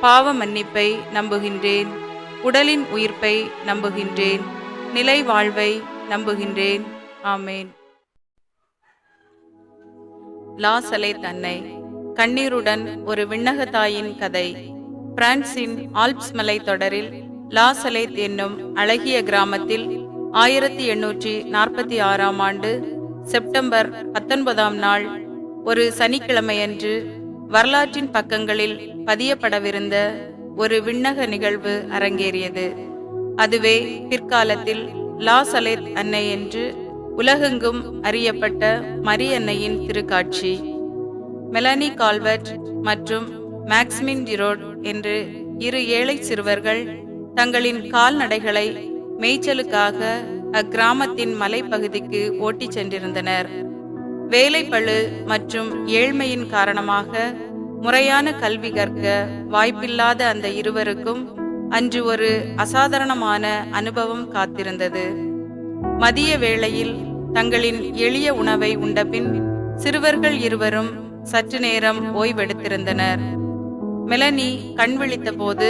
பாவ மன்னிப்பை நம்புகின்றேன். உடலின் உயிர்ப்பை நம்புகின்றேன். நிலை வாழ்வை நம்புகின்றேன். ஆமேன். லாசலை தன்னை கண்ணீருடன் ஒரு விண்ணக தாயின் கதை. பிரான்சின் ஆல்ப்ஸ் மலை தொடரில் லாசலேத் என்னும் அழகிய கிராமத்தில் ஆயிரத்தி எண்ணூற்றி நாற்பத்தி ஆறாம் ஆண்டு செப்டம்பர் பத்தொன்பதாம் நாள் ஒரு சனிக்கிழமையன்று வரலாற்றின் பக்கங்களில் பதியப்படவிருந்த ஒரு விண்ணக நிகழ்வு அரங்கேறியது. அதுவே பிற்காலத்தில் லாசலேத் அன்னை என்று உலகெங்கும் அறியப்பட்ட மரியன்னையின் திருக்காட்சி. மெலனி கால்வர்ட் மற்றும் மேக்ஸ்மின் ஜிரோட் என்று இரு ஏழை சிறுவர்கள் தங்களின் கால்நடைகளை மேய்ச்சலுக்காக அக்கிராமத்தின் மலைப்பகுதிக்கு ஓட்டிச் சென்றிருந்தனர். வேலைப்பழு மற்றும் ஏழ்மையின் காரணமாக முறையான கல்வி கற்க வாய்ப்பில்லாத அந்த இருவருக்கும் அன்று ஒரு அசாதாரணமான அனுபவம் காத்திருந்தது. மதிய வேளையில் தங்களின் எளிய உணவை உண்டபின் சிறுவர்கள் இருவரும் சற்று நேரம் ஓய்வெடுத்திருந்தனர். மெலனி கண் விழித்தபோது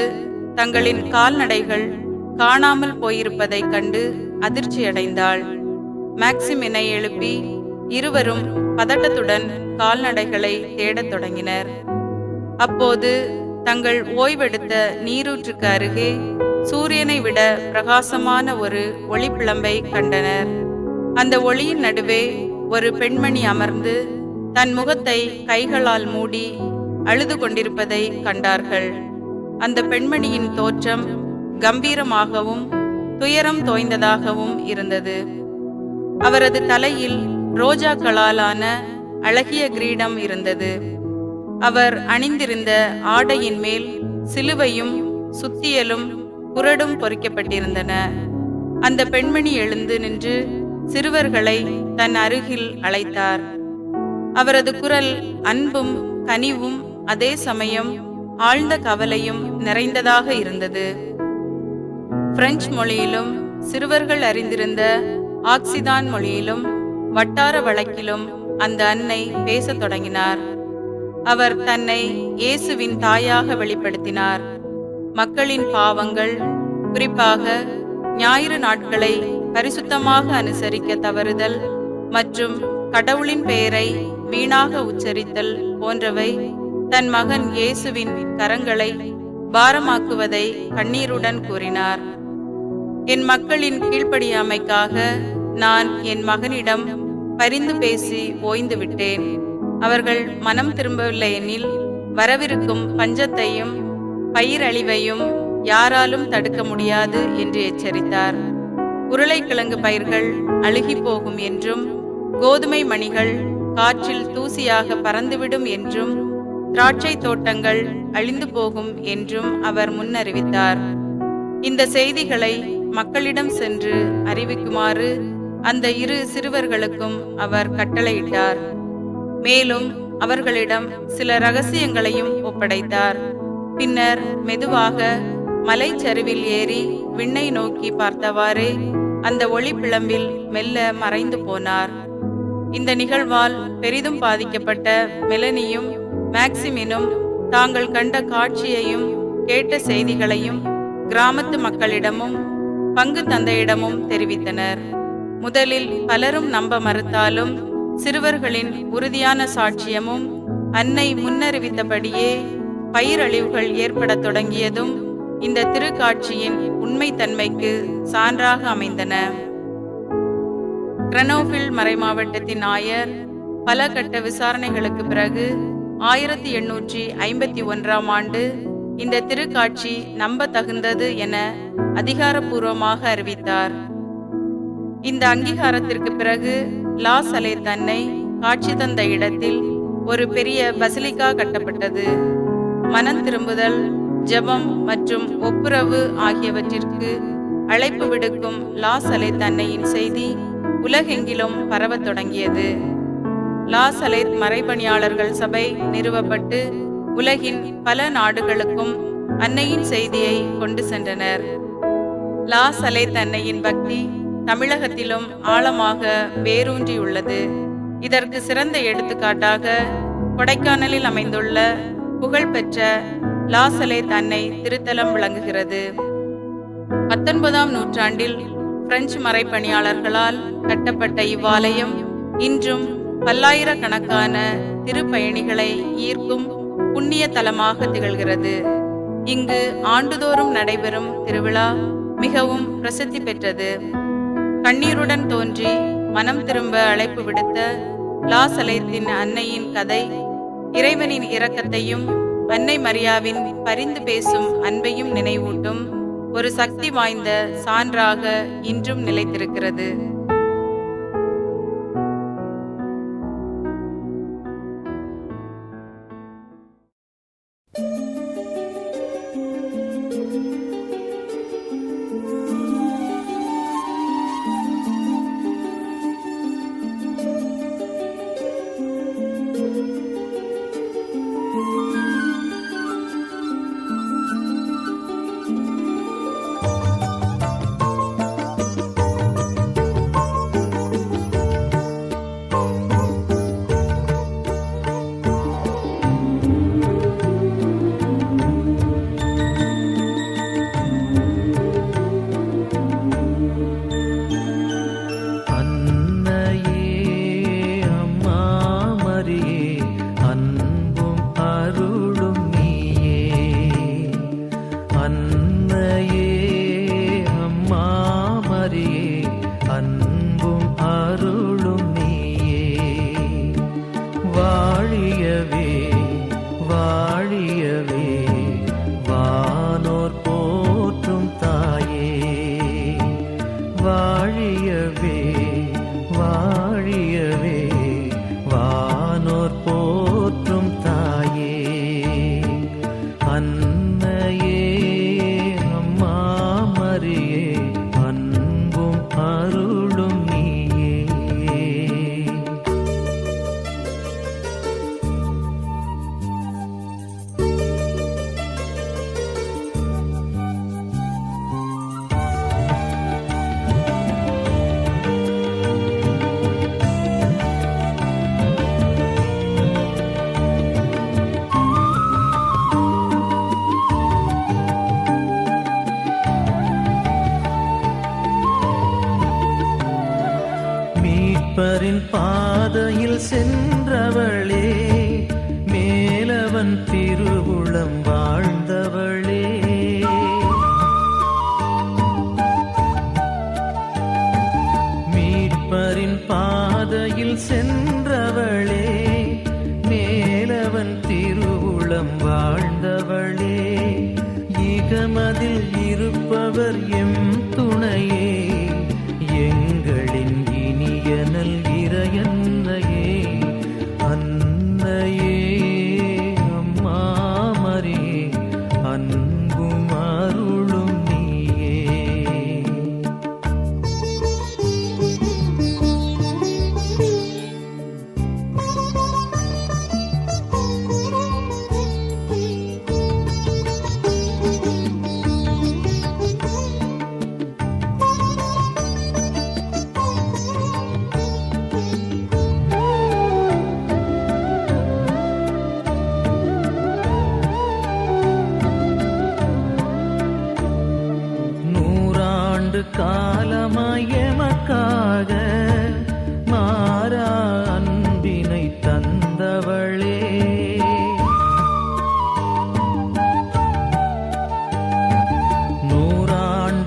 தங்களின் கால்நடைகள் காணாமல் போயிருப்பதைக் கண்டு அதிர்ச்சியடைந்தாள். மேக்சிமினை எழுப்பி இருவரும் பதட்டத்துடன் கால்நடைகளை தேடத் தொடங்கினர். அப்போது தங்கள் ஓய்வெடுத்த நீரூற்றுக்கு அருகே சூரியனை விட பிரகாசமான ஒரு ஒளிப்பிளம்பை கண்டனர். அந்த ஒளியின் நடுவே ஒரு பெண்மணி அமர்ந்து தன் முகத்தை கைகளால் மூடி அழுது கொண்டிருப்பதை கண்டார்கள். அந்த பெண்மணியின் தோற்றம் கம்பீரமாகவும் துயரம் தோய்ந்ததாகவும் இருந்தது. அவரது தலையில் ரோஜாக்களாலான அழகிய கிரீடம் இருந்தது. அவர் அணிந்திருந்த ஆடையின் மேல் சிலுவையும் சுத்தியலும் குரடும் பொறிக்கப்பட்டிருந்தன. அந்த பெண்மணி எழுந்து நின்று சிறுவர்களை தன் அருகில் அழைத்தார். அவரது குரல் அன்பும் கனிவும் அதே சமயம் ஆழ்ந்த கவலையும் நிறைந்ததாக இருந்தது. பிரெஞ்சு மொழியிலும் சிறுவர்கள் அறிந்திருந்த ஆக்சிதான் மொழியிலும் வட்டார வழக்கிலும் அந்த அன்னை பேசத் தொடங்கினார். அவர் தன்னை இயேசுவின் தாயாக வெளிப்படுத்தினார். மக்களின் பாவங்கள் குறிப்பாக ஞாயிறு நாட்களை பரிசுத்தமாக அனுசரிக்க தவறுதல் மற்றும் கடவுளின் பெயரை வீணாக உச்சரித்தல் போன்றவை தன் மகன் இயேசுவின் கரங்களை பாரமாக்குவதை கண்ணீருடன் கூறினார். என் மக்களின் கீழ்ப்படியாமைக்காக நான் என் மகனிடம் பரிந்து பேசி ஓய்ந்து விட்டேன் அவர்கள் மனம் திரும்பவில்லை எனில் வரவிருக்கும் பஞ்சத்தையும் பயிரழிவையும் யாராலும் தடுக்க முடியாது என்று எச்சரித்தார். உருளைக்கிழங்கு பயிர்கள் அழுகி போகும் என்றும் கோதுமை மணிகள் காற்றில் தூசியாக பறந்துவிடும் என்றும் திராட்சை தோட்டங்கள் அழிந்து போகும் என்றும் அவர் முன்னறிவித்தார். இந்த செய்திகளை மக்களிடம் சென்று அறிவிக்குமாறு அந்த இரு சிறுவர்களுக்கும் அவர் கட்டளையிட்டார். மேலும் அவர்களிடம் சில ரகசியங்களையும் ஒப்படைத்தார். பின்னர் மெதுவாக மலைச்சரிவில் ஏறி விண்ணை நோக்கி பார்த்தவாறே அந்த ஒளி பிளம்பில் மெல்ல மறைந்து போனார். இந்த நிகழ்வால் பெரிதும் பாதிக்கப்பட்ட மெலனியும் மேக்சிமினும் தாங்கள் கண்ட காட்சியையும் கேட்ட செய்திகளையும் கிராமத்து மக்களிடமும் பங்கு தந்தையிடமும் தெரிவித்தனர். முதலில் பலரும் நம்ப மறுத்தாலும் சிறுவர்களின் உறுதியான சாட்சியமும் அன்னை முன்னறிவித்தபடியே பயிரழிவுகள் ஏற்படத் தொடங்கியதும் இந்த திருக்காட்சியின் உண்மைத்தன்மைக்கு சான்றாக அமைந்தன. கிரனோபில் மறைமாவட்டத்தின் ஆயர் பல கட்ட விசாரணைகளுக்கு பிறகு ஆயிரத்தி எண்ணூற்றி ஐம்பத்தி ஒன்றாம் ஆண்டு இந்த திருக்காட்சி நம்ப தகுந்தது என அதிகாரப்பூர்வமாக அறிவித்தார். இந்த அங்கீகாரத்திற்கு பிறகு லாஸ் சலே தன்னை காட்சி தந்த இடத்தில் ஒரு பெரிய பசிலிக்கா கட்டப்பட்டது. மனம் திரும்புதல் ஜெபம் மற்றும் ஒப்புரவு ஆகியவற்றிற்கு அழைப்பு விடுக்கும் லாஸ் சலே தன்னையின் செய்தி உலகெங்கிலும் பரவத் தொடங்கியது. லாஸ் அலேத் மறைபணியாளர்கள் சபை நிறுவப்பட்டு உலகின் பல நாடுகளுக்கும் அன்னையின் செய்தியை கொண்டு சென்றனர். லாஸ் அலேத் அன்னையின் பக்தி தமிழகத்திலும் ஆழமாக வேரூன்றியுள்ளது. இதற்கு சிறந்த எடுத்துக்காட்டாக கொடைக்கானலில் அமைந்துள்ள புகழ்பெற்ற லாசலே தன்னை திருத்தலம் விளங்குகிறது. பத்தொன்பதாம் நூற்றாண்டில் பிரெஞ்சு மறைப்பணியாளர்களால் கட்டப்பட்ட இவ்வாலயம் இன்றும் பல்லாயிரக்கணக்கான திருப்பயணிகளை ஈர்க்கும் புண்ணிய தலமாக திகழ்கிறது. இங்கு ஆண்டுதோறும் நடைபெறும் திருவிழா மிகவும் பிரசித்தி பெற்றது. கண்ணீருடன் தோன்றி மனம் திரும்ப அழைப்பு விடுத்த லாசலேத்தின் அன்னையின் கதை இறைவனின் இரக்கத்தையும் அன்னை மரியாவின் பரிந்து பேசும் அன்பையும் நினைவூட்டும் ஒரு சக்தி வாய்ந்த சான்றாக இன்றும் நிலைத்திருக்கிறது. மீட்பரின் பாதையில் சென்றவளே மேலவன் திருவுளம் வாழ்ந்தவளே. மீட்பரின் பாதையில் சென்றவளே மேலவன் திருவுளம் வாழ்ந்தவளே. இகமதில் இருப்பவர் எம்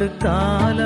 நூறாண்டு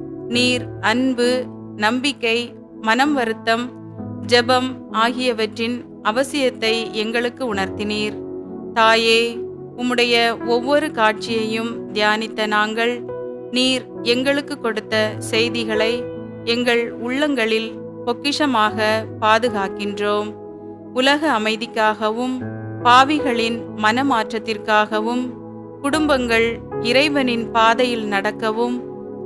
நீர் அன்பு நம்பிக்கை மனம் வருத்தம் ஜெபம் ஆகியவற்றின் அவசியத்தை எங்களுக்கு உணர்த்தினீர். தாயே உம்முடைய ஒவ்வொரு காட்சியையும் தியானித்த நாங்கள் நீர் எங்களுக்கு கொடுத்த செய்திகளை எங்கள் உள்ளங்களில் பொக்கிஷமாக பாதுகாக்கின்றோம். உலக அமைதிக்காகவும் பாவிகளின் மனமாற்றத்திற்காகவும் குடும்பங்கள் இறைவனின் பாதையில் நடக்கவும்